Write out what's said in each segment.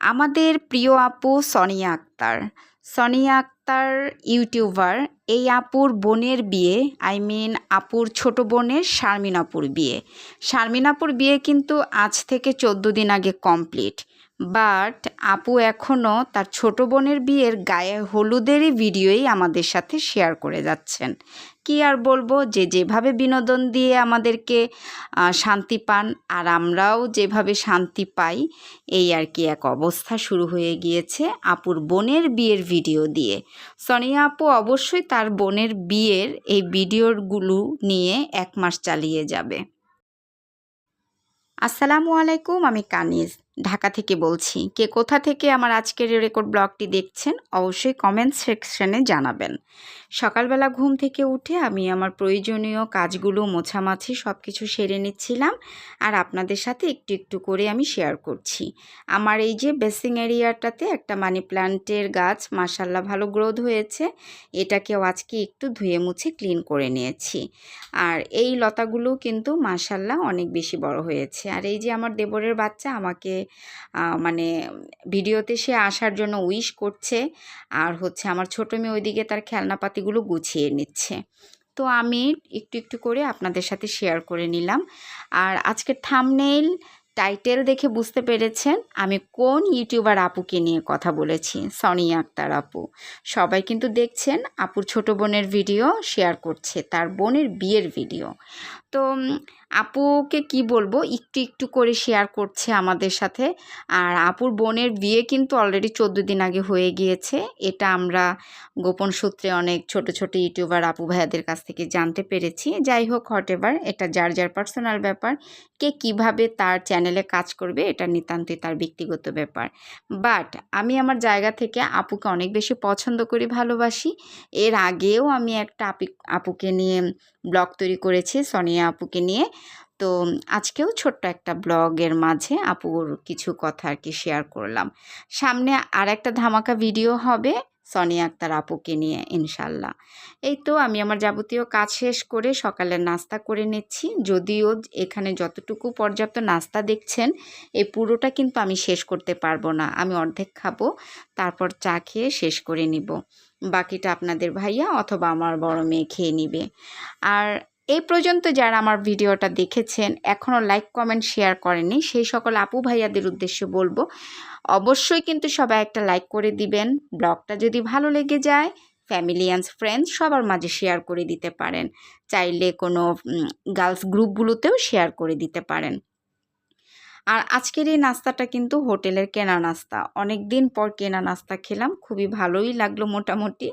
আমাদের প্রিয় আপু সনিয়া আক্তার। সনিয়া আক্তার ইউটিউবার। এই আপুর বোনের বিয়ে আই মিন আপুর ছোট বোনের শারমিনাপুর বিয়ে। শারমিনাপুর বিয়ে কিন্তু আজ থেকে চোদ্দ দিন আগে কমপ্লিট বাট আপু এখনও তার ছোট বোনের বিয়ের গায়ে হলুদেরই ভিডিওই আমাদের সাথে শেয়ার করে যাচ্ছেন। কি আর বলব, যে যেভাবে বিনোদন দিয়ে আমাদেরকে শান্তি পান আর আমরাও যেভাবে শান্তি পাই, এই আর কি এক অবস্থা শুরু হয়ে গিয়েছে আপুর বোনের বিয়ের ভিডিও দিয়ে। সনিয়া আপু অবশ্যই তার বোনের বিয়ের এই ভিডিওগুলো নিয়ে এক মাস চালিয়ে যাবে। আসসালামু আলাইকুম, আমি কানিজ। ঢাকা থেকে বলছি। কে কোথা থেকে আমার আজকের রেকর্ড ব্লগটি দেখছেন, অবশ্যই কমেন্ট সেকশনে জানাবেন। সকালবেলা ঘুম থেকে উঠে আমি আমার প্রয়োজনীয় কাজগুলো মোছামাছি সব কিছু সেরে নিচ্ছিলাম আর আপনাদের সাথে একটু একটু করে আমি শেয়ার করছি। আমার এই যে বেসিং এরিয়াটাতে একটা মানি প্ল্যান্টের গাছ মাসাল্লাহ ভালো গ্রোথ হয়েছে। এটাকেও আজকে একটু ধুয়ে মুছে ক্লিন করে নিয়েছি। আর এই লতাগুলো কিন্তু মাসাল্লাহ অনেক বেশি বড় হয়েছে। আর এই যে আমার দেবরের বাচ্চা আমাকে মানে ভিডিওতে সে আসার জন্য উইশ করছে। আর হচ্ছে আমার ছোটো মেয়ে ওইদিকে তার খেলনাপাতিগুলো গুছিয়ে নিচ্ছে। তো আমি একটু একটু করে আপনাদের সাথে শেয়ার করে নিলাম। আর আজকের থামনেইল টাইটেল দেখে বুঝতে পেরেছেন, আমি কোন ইউটিউবার আপুকে নিয়ে কথা বলেছি? সনিয়া আক্তার আপু। সবাই কিন্তু দেখছেন, আপুর ছোট বোনের ভিডিও শেয়ার করছে, তার বোনের বিয়ের ভিডিও তো আপুকে কি বলব? একটু একটু করে শেয়ার করছে আমাদের সাথে। আর আপুর বোনের বিয়ে কিন্তু অলরেডি চোদ্দ দিন আগে হয়ে গিয়েছে। এটা আমরা গোপন সূত্রে অনেক ছোট ছোট ইউটিউবার আপু ভাইয়াদের কাছ থেকে জানতে পেরেছি। যাই হোক হট এভার এটা যার যার পার্সোনাল ব্যাপার। কে কীভাবে তার চ্যানেলে কাজ করবে, এটা নিতান্তই তার ব্যক্তিগত ব্যাপার। বাট আমি আমার জায়গা থেকে আপুকে অনেক বেশি পছন্দ করি, ভালোবাসি। এর আগেও আমি একটা আপি, আপুকে নিয়ে ব্লগ তৈরি করেছি, সনিয়া আপুকে নিয়ে। তো আজকেও ছোট্ট একটা ব্লগের মাঝে আপুর কিছু কথা আর কি শেয়ার করলাম। সামনে আর একটা ধামাকা ভিডিও হবে সনিয়া আক্তার আপুকে নিয়ে ইনশাল্লাহ এই তো আমি আমার যাবতীয় কাজ শেষ করে সকালের নাস্তা করে নিচ্ছি। যদিও এখানে যতটুকু পর্যাপ্ত নাস্তা দেখছেন, এই পুরোটা কিন্তু আমি শেষ করতে পারব না। আমি অর্ধেক খাব, তারপর চা খেয়ে শেষ করে নিব। বাকিটা আপনাদের ভাইয়া অথবা আমার বড় মেয়ে খেয়ে নিবে। আর এই পর্যন্ত যারা আমার ভিডিওটা দেখেছেন এখনও লাইক কমেন্ট শেয়ার করেনি সেই সকল আপু ভাইয়াদের উদ্দেশ্যে বলব, অবশ্যই কিন্তু সবাই একটা লাইক করে দিবেন। ব্লগটা যদি ভালো লেগে যায় ফ্যামিলি অ্যান্ড ফ্রেন্ডস সবার মাঝে শেয়ার করে দিতে পারেন। চাইলে কোনো গার্লস গ্রুপগুলোতেও শেয়ার করে দিতে পারেন। আর আজকের এই নাস্তাটা কিন্তু হোটেলের কেনা নাস্তা। অনেক দিন পর কেনা নাস্তা খেলাম, খুবই ভালোই লাগল মোটামুটি।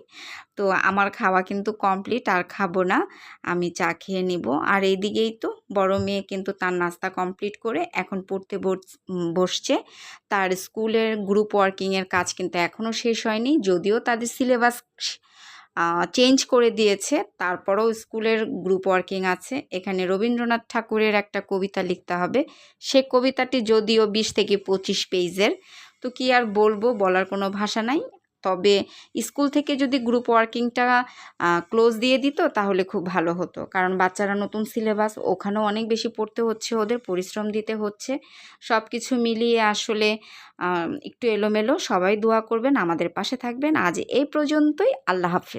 তো আমার খাওয়া কিন্তু কমপ্লিট, আর খাব না, আমি চা খেয়ে নিব। আর এইদিকেই তো বড় মেয়ে কিন্তু তার নাস্তা কমপ্লিট করে এখন পড়তে বসছে। তার স্কুলের গ্রুপ ওয়ার্কিংয়ের কাজ কিন্তু এখনও শেষ হয়নি, যদিও তাদের সিলেবাস চেঞ্জ করে দিয়েছে। তারপরেও স্কুলের গ্রুপ ওয়ার্কিং আছে। এখানে রবীন্দ্রনাথ ঠাকুরের একটা কবিতা লিখতে হবে। সে কবিতাটি যদিও বিশ থেকে পঁচিশ পেজের। তো কি আর বলব, বলার কোনো ভাষা নাই। তবে স্কুল থেকে যদি গ্রুপ ওয়ার্কিংটা ক্লোজ দিয়ে দিত, তাহলে খুব ভালো হতো। কারণ বাচ্চারা নতুন সিলেবাস ওখানেও অনেক বেশি পড়তে হচ্ছে, ওদের পরিশ্রম দিতে হচ্ছে। সব কিছু মিলিয়ে আসলে একটু এলোমেলো। সবাই দোয়া করবেন, আমাদের পাশে থাকবেন। আজ এই পর্যন্তই। আল্লাহ হাফিজ।